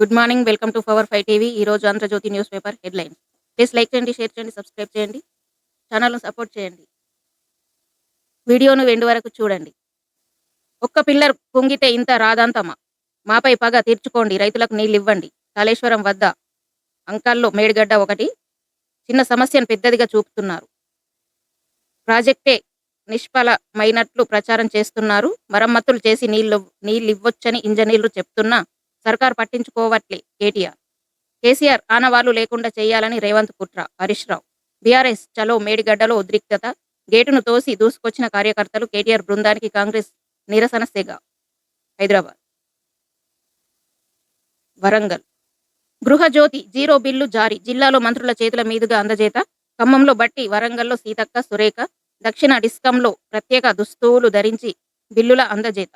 Good morning welcome to power five TV ఈ రోజు Andhrajyothy news paper headline. Please like చేయండి share చేయండి subscribe చేయండి. ఛానల్ను సపోర్ట్ చేయండి. వీడియోను ఎండు వరకు చూడండి. ఒక్క పిల్లర్ కుంగితే ఇంత రాదంతమా? మాపై పగ తీర్చుకోండి. రైతులకు నీళ్ళు ఇవ్వండి. కాళేశ్వరం వద్ద అంకాల్లో మేడిగడ్డ ఒకటి. చిన్న సమస్యను పెద్దదిగా చూపుతున్నారు. ప్రాజెక్టే నిష్ఫలమైనట్లు ప్రచారం చేస్తున్నారు. మరమ్మతులు చేసి నీళ్ళు నీళ్ళు ఇవ్వొచ్చని ఇంజనీర్లు చెప్తున్నా సర్కార్ పట్టించుకోవట్లే కేటీఆర్. కేసీఆర్ ఆనవాళ్ళు లేకుండా చేయాలని రేవంత్ కుట్ర హరీష్ రావు. బీఆర్ఎస్ చలో మేడిగడ్డలో ఉద్రిక్తత గేటును తోసి దూసుకొచ్చిన కార్యకర్తలు కేటీఆర్ బృందానికి కాంగ్రెస్ నిరసన సెగ హైదరాబాద్. వరంగల్. గృహజ్యోతి జీరో బిల్లు జారీ జిల్లాలో మంత్రుల చేతుల మీదుగా అందజేత ఖమ్మంలో బట్టి వరంగల్లో సీతక్క సురేఖ దక్షిణ డిస్కంలో ప్రత్యేక దుస్తువులు ధరించి బిల్లుల అందజేత.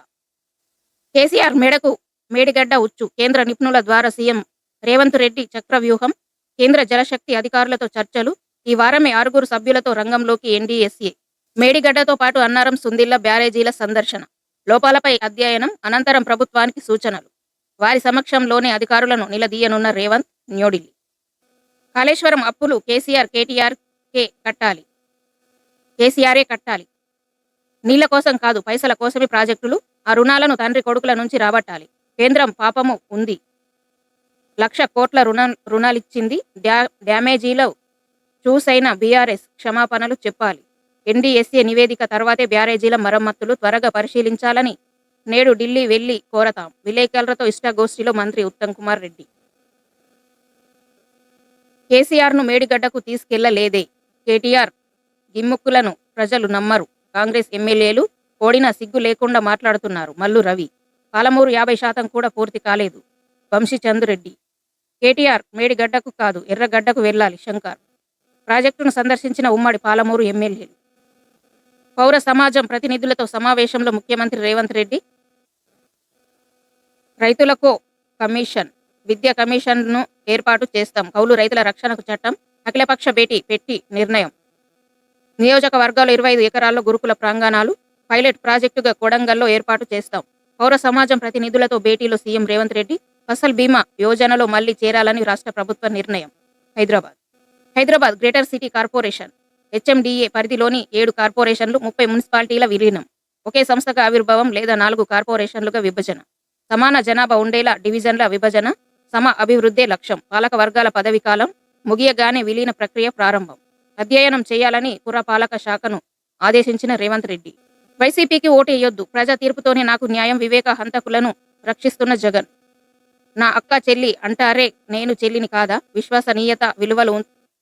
కేసీఆర్ మేడకు మేడిగడ్డ ఉచ్చు. కేంద్ర నిపుణుల ద్వారా సీఎం రేవంత్ రెడ్డి చక్రవ్యూహం కేంద్ర జలశక్తి అధికారులతో చర్చలు ఈ వారమే ఆరుగురు సభ్యులతో రంగంలోకి ఎన్డీఎస్ఏ. మేడిగడ్డతో పాటు అన్నారం సుందిల్ల బ్యారేజీల సందర్శన. లోపాలపై అధ్యయనం అనంతరం ప్రభుత్వానికి సూచనలు. వారి సమక్షంలోనే అధికారులను నిలదీయనున్న రేవంత్ న్యూఢిల్లీ. కాళేశ్వరం అప్పులు కేసీఆర్ కేటీఆర్ కే కట్టాలి. కేసీఆరే కట్టాలి. నీళ్ళ కోసం కాదు పైసల కోసమే ప్రాజెక్టులు ఆ రుణాలను తండ్రి కొడుకుల నుంచి రాబట్టాలి. కేంద్రం పాపము ఉంది. లక్ష కోట్ల రుణ రుణాలిచ్చింది. డ్యా డ్యామేజీలో చూసైన బీఆర్ఎస్ క్షమాపణలు చెప్పాలి. ఎన్డీఎస్ఏ నివేదిక తర్వాతే బ్యారేజీల మరమ్మతులు త్వరగా పరిశీలించాలని నేడు ఢిల్లీ వెళ్ళి కోరతాం. విలేకరులతో ఇష్టాగోష్ఠిలో మంత్రి ఉత్తమ్ కుమార్ రెడ్డి. కేసీఆర్ను మేడిగడ్డకు తీసుకెళ్ళలేదే. కేటీఆర్ గిమ్ముక్కులను ప్రజలు నమ్మరు. కాంగ్రెస్ ఎమ్మెల్యేలు ఓడిన సిగ్గు లేకుండా మాట్లాడుతున్నారు. మల్లు రవి. పాలమూరు యాభై శాతం కూడా పూర్తి కాలేదు. వంశీచంద్రెడ్డి కేటీఆర్ మేడిగడ్డకు కాదు ఎర్రగడ్డకు వెళ్ళాలి శంకర్. ప్రాజెక్టును సందర్శించిన ఉమ్మడి పాలమూరు ఎమ్మెల్యేలు పౌర సమాజం ప్రతినిధులతో సమావేశంలో ముఖ్యమంత్రి రేవంత్ రెడ్డి. రైతులకు కమిషన్ విద్య కమిషన్ను ఏర్పాటు చేస్తాం. కౌలు రైతుల రక్షణకు చట్టం అఖిలపక్ష భేటీ పెట్టి నిర్ణయం. నియోజకవర్గాలు ఇరవై ఐదు ఎకరాల్లో గురుకుల ప్రాంగణాలు పైలట్ ప్రాజెక్టుగా కొడంగల్లో ఏర్పాటు చేస్తాం. పౌర సమాజం ప్రతినిధులతో భేటీలో సీఎం రేవంత్ రెడ్డి ఫసల్ బీమా యోజనలో మళ్ళీ చేరాలని రాష్ట్ర ప్రభుత్వ నిర్ణయం. Hyderabad. Hyderabad greater city corporation. HMDA పరిధిలోని ఏడు కార్పొరేషన్లు ముప్పై మున్సిపాలిటీల విలీనం. ఒకే సంస్థగా ఆవిర్భావం లేదా నాలుగు కార్పొరేషన్లుగా విభజన. సమాన జనాభా ఉండేలా డివిజన్ల విభజన సమ అభివృద్ధే లక్ష్యం. పాలక వర్గాల పదవి కాలం ముగియగానే విలీన ప్రక్రియ ప్రారంభం. అధ్యయనం చేయాలని పురపాలక శాఖను ఆదేశించిన రేవంత్ రెడ్డి. వైసీపీకి ఓటేయొద్దు. ప్రజా తీర్పుతోనే నాకు న్యాయం వివేక హంతకులను రక్షిస్తున్న జగన్. నా అక్క చెల్లి అంటారే నేను చెల్లిని కాదా? విశ్వసనీయత విలువలు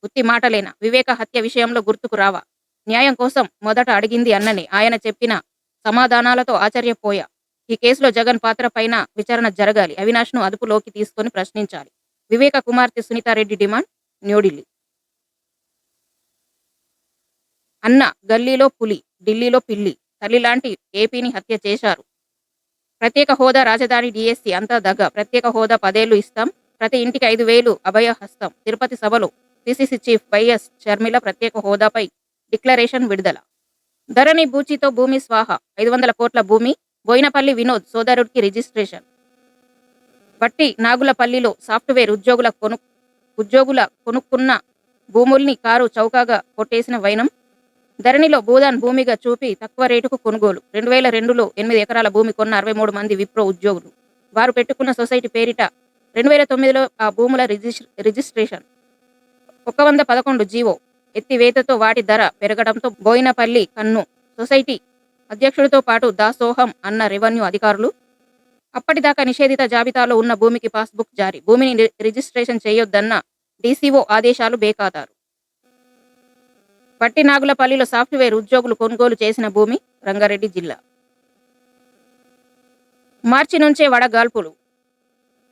ఉత్తి మాటలేనా? వివేక హత్య విషయంలో గుర్తుకు రావా? న్యాయం కోసం మొదట అడిగింది అన్నని. ఆయన చెప్పిన సమాధానాలతో ఆశ్చర్యపోయా. ఈ కేసులో జగన్ పాత్ర పైన విచారణ జరగాలి. అవినాష్ను అదుపులోకి తీసుకొని ప్రశ్నించాలి. వివేక కుమార్తె సునీతారెడ్డి డిమాండ్? న్యూఢిల్లీ. అన్న గల్లీలో పులి ఢిల్లీలో పిల్లి. తల్లి లాంటి ఏపీని హత్య చేశారు. ప్రత్యేక హోదా రాజధాని డిఎస్సి అంతా దగ్గ ప్రత్యేక హోదా పదేళ్ళు ఇస్తాం. ప్రతి ఇంటికి ఐదు వేలు అభయ హస్తం. తిరుపతి సభలో సిసిసి చీఫ్ వైఎస్ షర్మిల ప్రత్యేక హోదాపై డిక్లరేషన్ విడుదల. ధరణి బూచితో భూమి స్వాహ. ఐదు వందల కోట్ల భూమి. బోయినపల్లి వినోద్ సోదరుడికి రిజిస్ట్రేషన్. బట్టి నాగులపల్లిలో సాఫ్ట్వేర్ ఉద్యోగుల కొను ఉద్యోగుల కొనుక్కున్న భూముల్ని కారు చౌకగా కొట్టేసిన వైనం ధరణిలో భూదాన్ భూమిగా చూపి తక్కువ రేటుకు కొనుగోలు. రెండు వేల రెండులో ఎనిమిది ఎకరాల భూమి కొన్న అరవై మూడు మంది విప్రో ఉద్యోగులు. వారు పెట్టుకున్న సొసైటీ పేరిట రెండు వేల తొమ్మిదిలో ఆ భూముల రిజిస్ రిజిస్ట్రేషన్. ఒక వంద పదకొండు జీవో ఎత్తివేతతో వాటి ధర పెరగడంతో బోయినపల్లి కన్ను సొసైటీ అధ్యక్షుడితో పాటు దాసోహం అన్న రెవెన్యూ అధికారులు. అప్పటిదాకా నిషేధిత జాబితాలో ఉన్న భూమికి పాస్బుక్ జారీ. భూమిని రిజిస్ట్రేషన్ చేయొద్దన్న డీసీఓ ఆదేశాలు బేఖాతారు. పట్టినాగులపల్లిలో సాఫ్ట్వేర్ ఉద్యోగులు కొనుగోలు చేసిన భూమి రంగారెడ్డి జిల్లా. మార్చి నుంచే వడగాల్పులు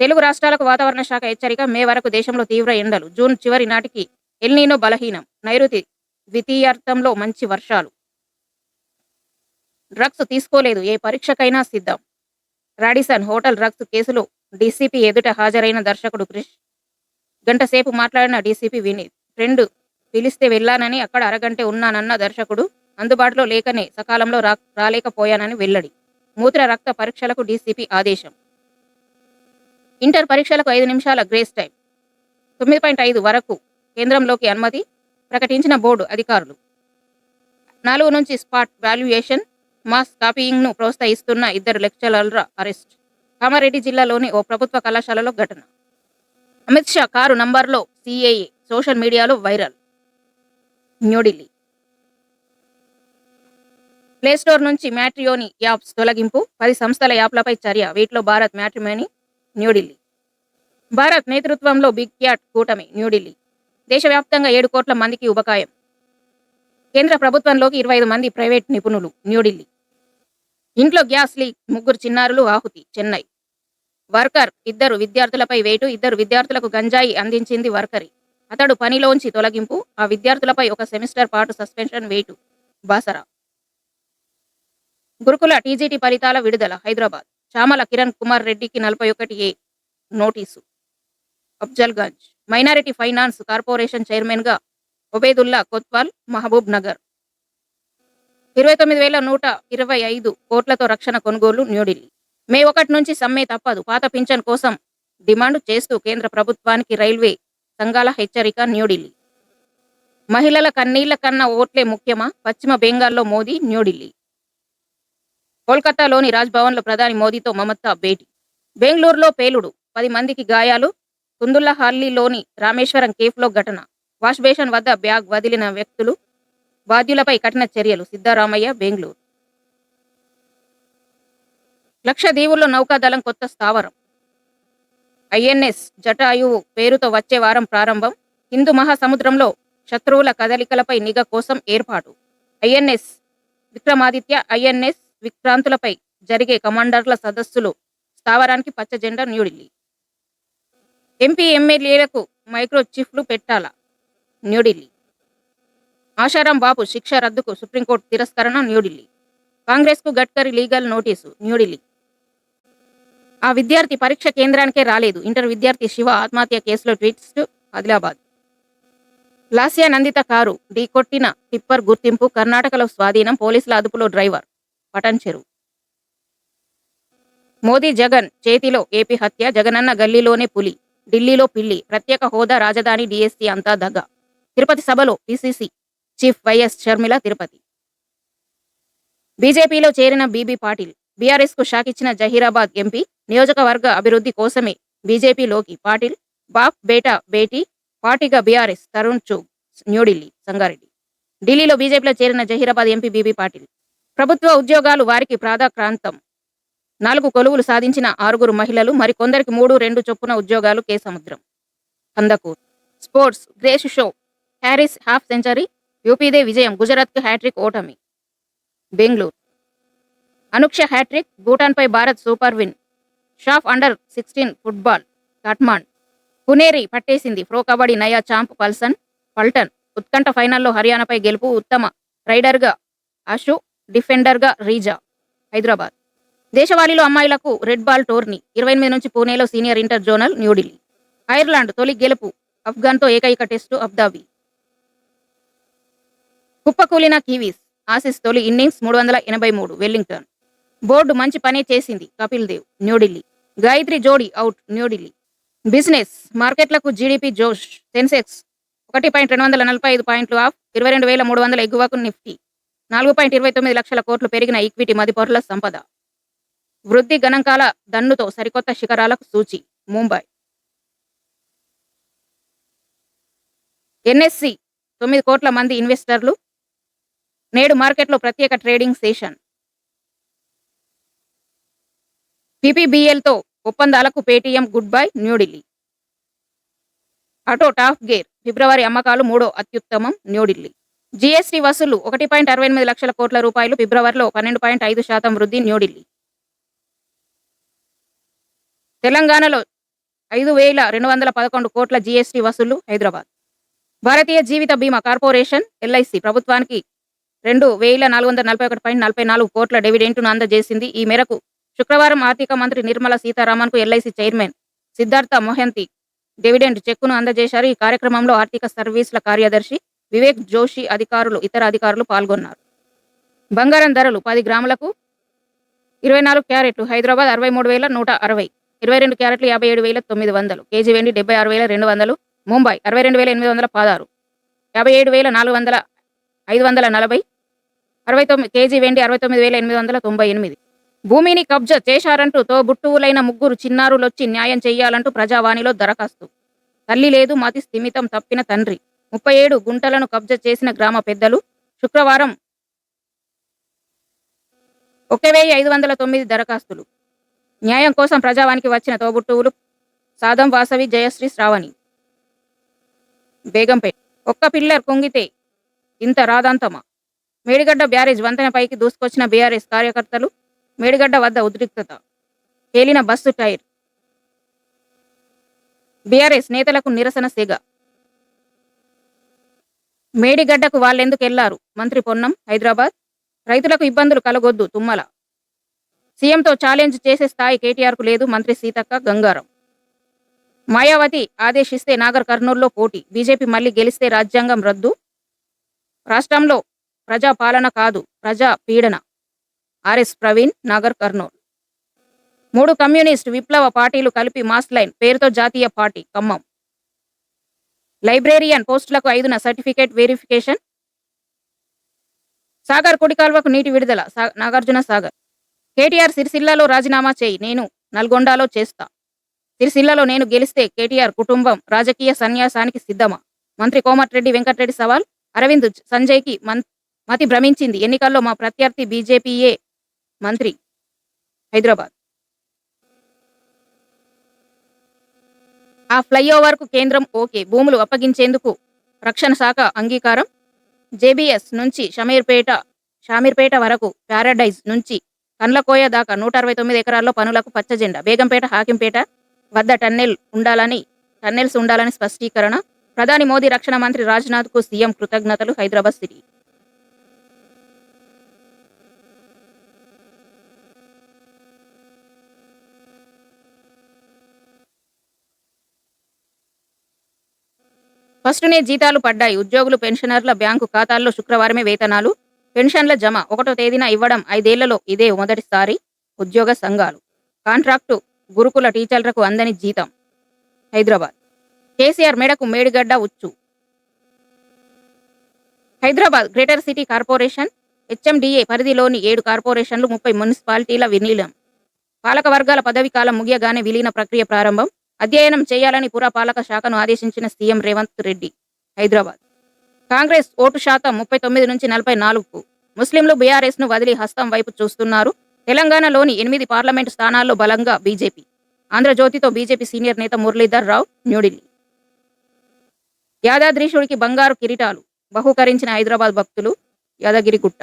తెలుగు రాష్ట్రాలకు వాతావరణ శాఖ హెచ్చరిక మే వరకు దేశంలో తీవ్ర ఎండలు. జూన్ చివరి నాటికి ఎల్నీనో బలహీనం. నైరుతి ద్వితీయార్థంలో మంచి వర్షాలు. డ్రగ్స్ తీసుకోలేదు. ఏ పరీక్షకైనా సిద్ధం. రాడిసన్ హోటల్ డ్రగ్స్ కేసులో డీసీపీ ఎదుట హాజరైన దర్శకుడు క్రిష్. గంటసేపు మాట్లాడిన డీసీపీ వినీత్. ఫ్రెండ్ పిలిస్తే వెళ్ళానని అక్కడ అరగంటే ఉన్నానన్న దర్శకుడు అందుబాటులో లేకనే సకాలంలో రా రాలేకపోయానని వెల్లడి. మూత్ర రక్త పరీక్షలకు డీసీపీ ఆదేశం. ఇంటర్ పరీక్షలకు ఐదు నిమిషాల గ్రేస్ టైం. తొమ్మిది పాయింట్ ఐదు వరకు కేంద్రంలోకి అనుమతి ప్రకటించిన బోర్డు అధికారులు. నాలుగు నుంచి స్పాట్ వాల్యుయేషన్ మాస్ కాపీయింగ్ను ప్రోత్సహిస్తున్న ఇద్దరు లెక్చరర్ల అరెస్ట్. కామారెడ్డి జిల్లాలోని ఓ ప్రభుత్వ కళాశాలలో ఘటన. అమిత్ షా కారు నంబర్లో సిఏఏ సోషల్ మీడియాలో వైరల్. న్యూఢిల్లీ ప్లేస్టోర్ నుంచి మ్యాట్రియోని యాప్స్ తొలగింపు. పది సంస్థల యాప్లపై చర్య. వీటిలో భారత్ మ్యాట్రిమోని న్యూఢిల్లీ భారత్ నేతృత్వంలో బిగ్ క్యాట్ కూటమి న్యూఢిల్లీ దేశవ్యాప్తంగా ఏడు కోట్ల మందికి ఉబకాయం కేంద్ర ప్రభుత్వంలోకి ఇరవై ఐదు మంది ప్రైవేట్ నిపుణులు న్యూఢిల్లీ ఇంట్లో గ్యాస్ లీక్ ముగ్గురు చిన్నారులు ఆహుతి చెన్నై. వర్కర్ ఇద్దరు విద్యార్థులపై వేటు ఇద్దరు విద్యార్థులకు గంజాయి అందించింది వర్కరి. అతడు పనిలోంచి తొలగింపు ఆ విద్యార్థులపై ఒక సెమిస్టర్ పాటు సస్పెన్షన్ వేటు. బాసరా. గురుకుల టీజీటీ ఫలితాల విడుదల హైదరాబాద్. చామల కిరణ్ కుమార్ రెడ్డికి నలభై ఒకటి A notice. Afzalgunj. Minority finance corporation చైర్మన్గా ఒబేదుల్లా కొత్వాల్ మహబూబ్ నగర్. ఇరవై తొమ్మిది వేల నూట ఇరవై ఐదు కోట్లతో రక్షణ కొనుగోలు న్యూఢిల్లీ. మే ఒకటి నుంచి సమ్మె తప్పదు. పాత పింఛన్ కోసం డిమాండ్ చేస్తూ కేంద్ర ప్రభుత్వానికి రైల్వే సంఘాల హెచ్చరిక న్యూఢిల్లీ మహిళల కన్నీళ్ళ కన్నా ఓట్లే ముఖ్యమా? పశ్చిమ బెంగాల్లో మోదీ న్యూఢిల్లీ కోల్కతాలోని రాజ్భవన్లో ప్రధాని మోదీతో మమతా భేటీ. బెంగళూరులో పేలుడు. పది మందికి గాయాలు. కుందుల్లహల్లిలోని రామేశ్వరం కేఫ్లో ఘటన. వాష్ బేషన్ వద్ద బ్యాగ్ వదిలిన వ్యక్తులు. బాధ్యులపై కఠిన చర్యలు. సిద్ధరామయ్య బెంగళూరు. లక్షదీవుల్లో నౌకాదళం కొత్త స్థావరం. ఐఎన్ఎస్ జటాయువు పేరుతో వచ్చే వారం ప్రారంభం హిందూ మహాసముద్రంలో శత్రువుల కదలికలపై నిఘా కోసం ఏర్పాటు. ఐఎన్ఎస్ విక్రమాదిత్య ఐఎన్ఎస్ విక్రాంతులపై జరిగే కమాండర్ల సదస్సులు స్థావరానికి పచ్చ జెండా న్యూఢిల్లీ. ఎంపీ ఎమ్మెల్యేలకు మైక్రో చిఫ్లు పెట్టాల న్యూఢిల్లీ. ఆశారాం బాబు శిక్ష రద్దుకు సుప్రీంకోర్టు తిరస్కరణ న్యూఢిల్లీ. కాంగ్రెస్కు గడ్కరీ లీగల్ నోటీసు న్యూఢిల్లీ. ఆ విద్యార్థి పరీక్ష కేంద్రానికే రాలేదు. ఇంటర్ విద్యార్థి శివ ఆత్మహత్య కేసులో ట్వీట్స్ ఆదిలాబాద్. లాస్యా నందిత కారు ఢీకొట్టిన టిప్పర్ గుర్తింపు కర్ణాటకలో స్వాధీనం పోలీసుల అదుపులో డ్రైవర్ పటన్ చెరువు మోదీ జగన్ చేతిలో ఏపీ హత్య జగనన్న గల్లీలోనే పులి ఢిల్లీలో పిల్లి ప్రత్యేక హోదా రాజధాని డిఎస్సీ అంతా దగ్గ తిరుపతి సభలో PCC chief YS Sharmila Tirupati. బీజేపీలో చేరిన బీబీ పాటిల్ బీఆర్ఎస్కు షాక్ ఇచ్చిన జహీరాబాద్ ఎంపీ నియోజకవర్గ అభివృద్ధి కోసమే బీజేపీలోకి పాటిల్ బాప్ బేటా బేటీ పార్టీగా బీఆర్ఎస్ తరుణ్ చూగ్ న్యూఢిల్లీ సంగారెడ్డి. ఢిల్లీలో బీజేపీలో చేరిన జహీరాబాద్ ఎంపీ బీబీ పాటిల్. ప్రభుత్వ ఉద్యోగాలు వారికి ప్రాధాక్రాంతం. నాలుగు కొలువులు సాధించిన ఆరుగురు మహిళలు మరికొందరికి మూడు రెండు చొప్పున ఉద్యోగాలు Kesamudram. Kandakur. Sports grace show Harris half century యూపీదే విజయం గుజరాత్కి హ్యాట్రిక్ ఓటమి. బెంగళూరు. అనుక్ష hattrick భూటాన్పై Bharat super win. SAFF under sixteen football Kathmandu Puneri పట్టేసింది. ప్రో కబడ్డీ నయా చాంప్ పల్సన్ పల్టన్. ఉత్కంఠ ఫైనల్లో హర్యానాపై గెలుపు ఉత్తమ రైడర్గా అషు డిఫెండర్గా రీజా. హైదరాబాద్. దేశవాళీలో అమ్మాయిలకు రెడ్ బాల్ టోర్నీ. ఇరవై ఎనిమిది నుంచి పూణేలో senior inter zonal New Delhi. Ireland తొలి గెలుపు అఫ్ఘాన్తో ఏకైక టెస్టు అబ్దాబీ. కుప్పకూలిన కివీస్ ఆసిస్ తొలి ఇన్నింగ్స్ మూడు వందల ఎనభై మూడు వెల్లింగ్టన్. బోర్డు మంచి పనే చేసింది కపిల్ దేవ్ న్యూఢిల్లీ గాయత్రి జోడీ అవుట్ న్యూఢిల్లీ బిజినెస్ మార్కెట్లకు జీడిపి జోష్ సెన్సెక్స్ ఒకటి పాయింట్ రెండు వందల నలభై ఐదు పాయింట్లు ఆఫ్ ఇరవై రెండు వేల మూడు వందల ఎగువకు నిఫ్టీ. నాలుగు పాయింట్ ఇరవై తొమ్మిది లక్షల కోట్లు పెరిగిన ఈక్విటీ మదిపరుల సంపద. వృద్ధి గణాంకాల దన్నుతో సరికొత్త శిఖరాలకు సూచి ముంబై. ఎన్ఎస్సి తొమ్మిది కోట్ల మంది ఇన్వెస్టర్లు నేడు మార్కెట్లో ప్రత్యేక ట్రేడింగ్ సెషన్. పీపీబీఎల్తో ఒప్పందాలకు Paytm good bye New Delhi. Auto top gear ఫిబ్రవరి అమ్మకాలు మూడో అత్యుత్తమం న్యూఢిల్లీ. జీఎస్టీ వసూలు ఒకటి పాయింట్ అరవై ఎనిమిది లక్షల కోట్ల రూపాయలు ఫిబ్రవరిలో పన్నెండు పాయింట్ ఐదు శాతం వృద్ధి న్యూఢిల్లీ. తెలంగాణలో ఐదు వేల రెండు వందల పదకొండు కోట్ల జీఎస్టీ వసూలు హైదరాబాద్. భారతీయ జీవిత బీమా కార్పొరేషన్ ఎల్ఐసి ప్రభుత్వానికి రెండు వేల నాలుగు వందల నలభై ఒకటి పాయింట్ నలభై నాలుగు కోట్ల డివిడెంట్ను అందజేసింది ఈ మేరకు శుక్రవారం ఆర్థిక మంత్రి Nirmala సీతారామన్కు LIC chairman Siddhartha Mohanty dividend చెక్కును అందజేశారు. ఈ కార్యక్రమంలో ఆర్థిక సర్వీసుల కార్యదర్శి వివేక్ జోషి అధికారులు ఇతర అధికారులు పాల్గొన్నారు. బంగారం ధరలు పది గ్రాములకు ఇరవై నాలుగు క్యారెట్లు హైదరాబాద్ అరవై మూడు వేల నూట అరవై ఇరవై రెండు క్యారెట్లు యాభై ఏడు వేల తొమ్మిది వందలు కేజీ వెండి డెబ్బై ఆరు వేల రెండు వందలు ముంబై అరవై రెండు వేల ఎనిమిది వందల పదహారు యాభై ఏడు వేల నాలుగు వందల ఐదు వందల నలభై అరవై తొమ్మిది కేజీ వెండి అరవై తొమ్మిది వేల ఎనిమిది వందల తొంభై ఎనిమిది. భూమిని కబ్జా చేశారంటూ తోబుట్టువులైన ముగ్గురు చిన్నారులొచ్చి న్యాయం చేయాలంటూ ప్రజావాణిలో దరఖాస్తు. తల్లి లేదు మతి స్థిమితం తప్పిన తండ్రి. ముప్పై ఏడు గుంటలను కబ్జా చేసిన గ్రామ పెద్దలు. శుక్రవారం ఒక వెయ్యి ఐదు వందల తొమ్మిది దరఖాస్తులు. న్యాయం కోసం ప్రజావానికి వచ్చిన తోబుట్టువులు సాదం వాసవి జయశ్రీ శ్రావణి. బేగంపేట. ఒక్క పిల్లర్ కుంగితే ఇంత రాదాంతమా? మేడిగడ్డ బ్యారేజ్ వంతెనపైకి దూసుకొచ్చిన బీఆర్ఎస్ కార్యకర్తలు మేడిగడ్డ వద్ద ఉద్రిక్తత. పేలిన బస్సు టైర్. బీఆర్ఎస్ నేతలకు నిరసన సెగ. మేడిగడ్డకు వాళ్ళెందుకు వెళ్ళారు మంత్రి పొన్నం హైదరాబాద్. రైతులకు ఇబ్బందులు కలగొద్దు తుమ్మల. సీఎంతో ఛాలెంజ్ చేసే స్థాయి కేటీఆర్కు లేదు మంత్రి సీతక్క గంగారం. మాయావతి ఆదేశిస్తే నాగర్ కర్నూల్లో పోటీ. బీజేపీ మళ్ళీ గెలిస్తే రాజ్యాంగం రద్దు. రాష్ట్రంలో ప్రజా పాలన కాదు ప్రజా పీడన. ఆర్ఎస్ ప్రవీణ్ నాగర్ కర్నూల్. మూడు కమ్యూనిస్ట్ విప్లవ పార్టీలు కలిపి మాస్ లైన్ పేరుతో జాతీయ పార్టీ ఖమ్మం. లైబ్రేరియన్ పోస్టులకు ఐదున సర్టిఫికేట్ వెరిఫికేషన్. సాగర్ కుడికాల్వకు నీటి విడుదల నాగార్జున సాగర్. కేటీఆర్ సిరిసిల్లాలో రాజీనామా చేయి నేను నల్గొండలో చేస్తా. సిరిసిల్లలో నేను గెలిస్తే కేటీఆర్ కుటుంబం రాజకీయ సన్యాసానికి సిద్ధమా? మంత్రి కోమటిరెడ్డి వెంకటరెడ్డి సవాల్. అరవింద్ సంజయ్కి మన్ మతి భ్రమించింది. ఎన్నికల్లో మా ప్రత్యర్థి బీజేపీయే మంత్రి హైదరాబాద్. ఆ ఫ్లైఓవర్కు కేంద్రం ఓకే. భూములు అప్పగించేందుకు రక్షణ శాఖ అంగీకారం. జేబీఎస్ నుంచి షమీర్పేట షామీర్పేట వరకు ప్యారడైజ్ నుంచి కండ్లకోయ దాకా నూట అరవై తొమ్మిది ఎకరాల్లో పనులకు పచ్చ జెండా. బేగంపేట హాకింపేట వద్ద టన్నెల్ ఉండాలని టన్నెల్స్ ఉండాలని స్పష్టీకరణ. ప్రధాని మోదీ రక్షణ మంత్రి రాజ్నాథ్కు సీఎం కృతజ్ఞతలు హైదరాబాద్ సిటీ. ఫస్టునే జీతాలు పడ్డాయి. ఉద్యోగులు పెన్షనర్ల బ్యాంకు ఖాతాల్లో శుక్రవారమే వేతనాలు పెన్షన్ల జమ ఒకటో తేదీన ఇవ్వడం ఐదేళ్ళలో ఇదే మొదటిసారి ఉద్యోగ సంఘాలు. కాంట్రాక్టు గురుకుల టీచర్లకు అందని జీతం. హైదరాబాద్. కేసీఆర్ మెడకు మేడిగడ్డ ఉచ్చు. Hyderabad greater city corporation HMDA పరిధిలోని ఏడు కార్పొరేషన్లు ముప్పై మున్సిపాలిటీల విలీనం. పాలక వర్గాల పదవి కాలం ముగియగానే విలీన ప్రక్రియ ప్రారంభం. అధ్యయనం చేయాలని పురపాలక శాఖను ఆదేశించిన సీఎం రేవంత్ రెడ్డి హైదరాబాద్. కాంగ్రెస్ ఓటు శాతం ముప్పై తొమ్మిది నుంచి నలభై నాలుగుకు. ముస్లింలు బీఆర్ఎస్ను వదిలి హస్తం వైపు చూస్తున్నారు. తెలంగాణలోని ఎనిమిది పార్లమెంటు స్థానాల్లో బలంగా బీజేపీ. ఆంధ్రజ్యోతితో బీజేపీ సీనియర్ నేత మురళీధర్ రావు న్యూఢిల్లీ. యాదాద్రీశుడికి బంగారు కిరీటాలు బహుకరించిన హైదరాబాద్ భక్తులు యాదగిరిగుట్ట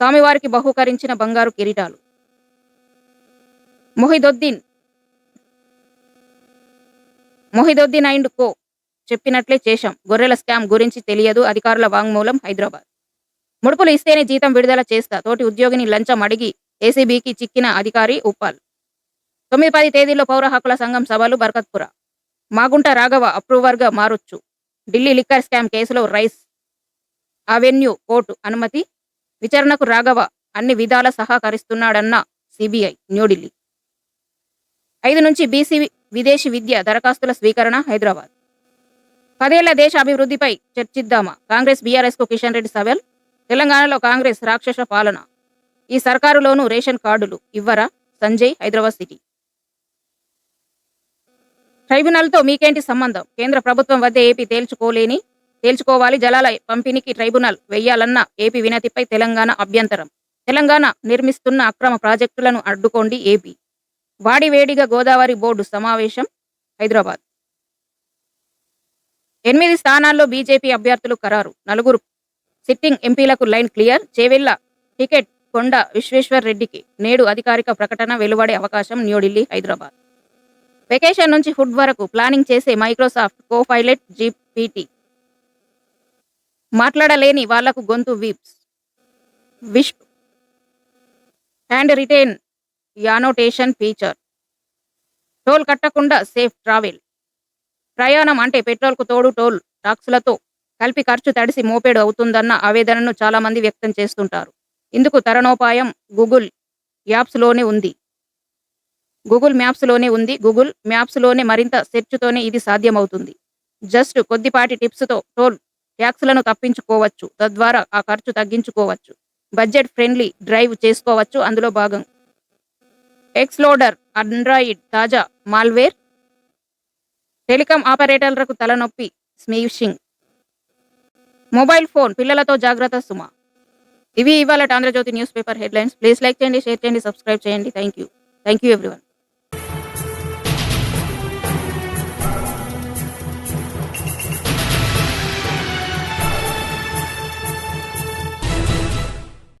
స్వామివారికి బహుకరించిన బంగారు కిరీటాలు. మొహిదొద్దీన్ మొహిదొద్దీన్ అండ్ కో చెప్పినట్లే చేశాం. గొర్రెల స్కామ్ గురించి తెలియదు. అధికారుల వాంగ్మూలం హైదరాబాద్. ముడుపులు ఇస్తేనే జీతం విడుదల చేస్తా. తోటి ఉద్యోగిని లంచం అడిగి ఏసీబీకి చిక్కిన అధికారి ఉప్పాల్. తొమ్మిది పది తేదీలో పౌర హక్కుల సంఘం సభలు బర్కత్పుర. మాగుంట రాఘవ అప్రూవర్గా మారొచ్చు. ఢిల్లీ లిక్కర్ స్కామ్ కేసులో రైస్. అవెన్యూ కోర్టు అనుమతి. విచారణకు రాఘవ అన్ని విధాల సహకరిస్తున్నాడన్న సిబిఐ న్యూఢిల్లీ. ఐదు నుంచి బీసీ విదేశీ విద్య దరఖాస్తుల స్వీకరణ హైదరాబాద్. పదేళ్ళ దేశ అభివృద్ధిపై చర్చిద్దామా? కాంగ్రెస్ బీఆర్ఎస్కు కిషన్ రెడ్డి సవెల్? తెలంగాణలో కాంగ్రెస్ రాక్షస పాలన. ఈ సర్కారులోనూ రేషన్ కార్డులు ఇవ్వరా? సంజయ్ హైదరాబాద్ సిటీ. ట్రైబ్యునల్తో మీకేంటి సంబంధం? కేంద్ర ప్రభుత్వం వద్ద ఏపీ తేల్చుకోలేని తేల్చుకోవాలి జలాల పంపిణీకి ట్రైబ్యునల్ వెయ్యాలన్న ఏపీ వినతిపై తెలంగాణ అభ్యంతరం. తెలంగాణ నిర్మిస్తున్న అక్రమ ప్రాజెక్టులను అడ్డుకోండి ఏపీ. వాడివేడిగా గోదావరి బోర్డు సమావేశం హైదరాబాద్. ఎనిమిది స్థానాల్లో బీజేపీ అభ్యర్థులు ఖరారు. నలుగురు సిట్టింగ్ ఎంపీలకు లైన్ క్లియర్. చేవెళ్ళ టికెట్ కొండ విశ్వేశ్వర్ రెడ్డికి నేడు అధికారిక ప్రకటన వెలువడే అవకాశం న్యూఢిల్లీ హైదరాబాద్. వెకేషన్ నుంచి ఫుడ్ వరకు ప్లానింగ్ చేసే మైక్రోసాఫ్ట్ కో పైలట్ జీపీటీ. మాట్లాడలేని వాళ్ళకు గొంతు weeps. Wish and retain annotation feature toll కట్టకుండా సేఫ్ ట్రావెల్ ప్రయాణం అంటే పెట్రోల్కు తోడు టోల్ టాక్సులతో కలిపి ఖర్చు తడిసి మోపేడు అవుతుందన్న ఆవేదనను చాలా మంది వ్యక్తం చేస్తుంటారు. ఇందుకు తరణోపాయం గూగుల్ యాప్స్లోనే ఉంది. గూగుల్ మ్యాప్స్లోనే ఉంది. గూగుల్ మ్యాప్స్లోనే మరింత సెర్చ్తోనే ఇది సాధ్యమవుతుంది. జస్ట్ కొద్దిపాటి టిప్స్తో టోల్ ట్యాక్స్లను తప్పించుకోవచ్చు. తద్వారా ఆ ఖర్చు తగ్గించుకోవచ్చు. బడ్జెట్ ఫ్రెండ్లీ డ్రైవ్ చేసుకోవచ్చు. అందులో భాగం ఎక్స్లోడర్ ఆండ్రాయిడ్ తాజా మాల్వేర్ టెలికాం ఆపరేటర్లకు తలనొప్పి స్మీషింగ్ మొబైల్ ఫోన్ పిల్లలతో జాగ్రత్త సుమ. ఇవి ఇవాళ Andhrajyothy news paper headlines. Please like చేయండి షేర్ చేయండి సబ్స్క్రైబ్ చేయండి. Thank you thank you everyone.